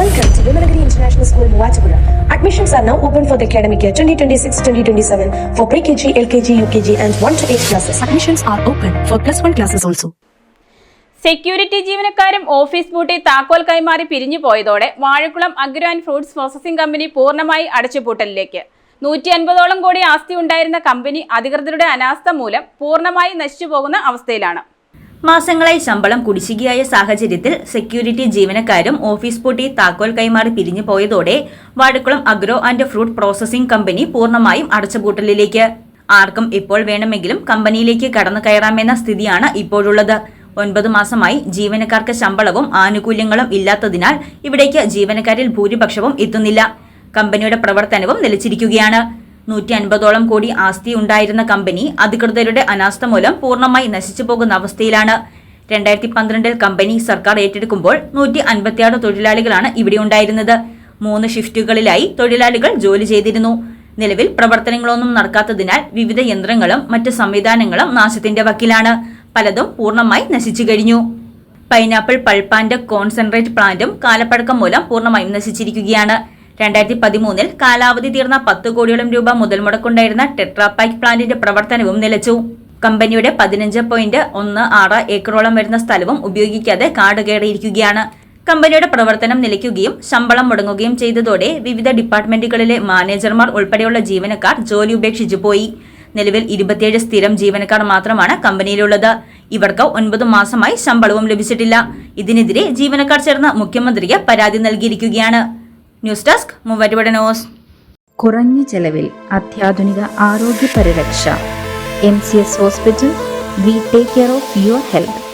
Welcome to Vimalagiri International School, Muachapura. Admissions are now open for the academic year 2026-2027 for pre-KG, LKG, UKG and 1 to 8 classes. Admissions are open for plus 1 classes also. Security ജീവനക്കാരും office പൂട്ടി താക്കോൽ കൈമാറി പിരിഞ്ഞു പോയതോടെ Vazhakulam agro and fruits processing company പൂർണമായി അടച്ചുപൂട്ടലിലേക്ക് നൂറ്റി അൻപതോളം കോടി ആസ്തി ഉണ്ടായിരുന്ന കമ്പനി അധികൃതരുടെ അനാസ്ഥ മൂലം പൂർണമായി നശിച്ചു പോകുന്ന അവസ്ഥയിലാണ് മാസങ്ങളായി ശമ്പളം കുടിശ്ശികയായ സാഹചര്യത്തിൽ സെക്യൂരിറ്റി ജീവനക്കാരും ഓഫീസ് പൂട്ടി താക്കോൽ കൈമാറി പിരിഞ്ഞു പോയതോടെ Vazhakulam agro and fruit processing company പൂർണമായും അടച്ചുപൂട്ടലിലേക്ക്. ആർക്കും ഇപ്പോൾ വേണമെങ്കിലും കമ്പനിയിലേക്ക് കടന്നു കയറാമെന്ന സ്ഥിതിയാണ് ഇപ്പോഴുള്ളത്. ഒൻപത് മാസമായി ജീവനക്കാർക്ക് ശമ്പളവും ആനുകൂല്യങ്ങളും ഇല്ലാത്തതിനാൽ ഇവിടേക്ക് ജീവനക്കാരിൽ ഭൂരിപക്ഷവും എത്തുന്നില്ല. കമ്പനിയുടെ പ്രവർത്തനവും നിലച്ചിരിക്കുകയാണ്. നൂറ്റി അൻപതോളം കോടി ആസ്തി ഉണ്ടായിരുന്ന കമ്പനി അധികൃതരുടെ അനാസ്ഥ മൂലം പൂർണമായി നശിച്ചു പോകുന്ന അവസ്ഥയിലാണ്. രണ്ടായിരത്തി പന്ത്രണ്ടിൽ കമ്പനി സർക്കാർ ഏറ്റെടുക്കുമ്പോൾ നൂറ്റി അൻപത്തിയാറ് തൊഴിലാളികളാണ് ഇവിടെ ഉണ്ടായിരുന്നത്. മൂന്ന് ഷിഫ്റ്റുകളിലായി തൊഴിലാളികൾ ജോലി ചെയ്തിരുന്നു. നിലവിൽ പ്രവർത്തനങ്ങളൊന്നും നടക്കാത്തതിനാൽ വിവിധ യന്ത്രങ്ങളും മറ്റ് സംവിധാനങ്ങളും നാശത്തിന്റെ വക്കിലാണ്. പലതും പൂർണമായി നശിച്ചു കഴിഞ്ഞു. പൈനാപ്പിൾ പൾപ്പാൻഡ് കോൺസെൻട്രേറ്റ് പ്ലാന്റും കാലപ്പഴക്കം മൂലം പൂർണമായും നശിച്ചിരിക്കുകയാണ്. രണ്ടായിരത്തി പതിമൂന്നിൽ കാലാവധി തീർന്ന പത്ത് കോടിയോളം രൂപ മുതൽ മുടക്കുണ്ടായിരുന്ന ടെട്രാപാക്ക് പ്ലാന്റിന്റെ പ്രവർത്തനവും നിലച്ചു. കമ്പനിയുടെ പതിനഞ്ച് പോയിന്റ് ഒന്ന് ആറ് ഏക്കറോളം വരുന്ന സ്ഥലവും ഉപയോഗിക്കാതെ കാട് കയറിയിരിക്കുകയാണ്. കമ്പനിയുടെ പ്രവർത്തനം നിലയ്ക്കുകയും ശമ്പളം മുടങ്ങുകയും ചെയ്തതോടെ വിവിധ ഡിപ്പാർട്ട്മെന്റുകളിലെ മാനേജർമാർ ഉൾപ്പെടെയുള്ള ജീവനക്കാർ ജോലി ഉപേക്ഷിച്ചു പോയി. നിലവിൽ ഇരുപത്തിയേഴ് സ്ഥിരം ജീവനക്കാർ മാത്രമാണ് കമ്പനിയിലുള്ളത്. ഇവർക്ക് ഒൻപത് മാസമായി ശമ്പളവും ലഭിച്ചിട്ടില്ല. ഇതിനെതിരെ ജീവനക്കാർ ചേർന്ന് മുഖ്യമന്ത്രിക്ക് പരാതി നൽകിയിരിക്കുകയാണ്. News desk Muvattupuzha news. കുറഞ്ഞ ചെലവിൽ അത്യാധുനിക ആരോഗ്യ പരിരക്ഷ M C S hospital we take care of your health.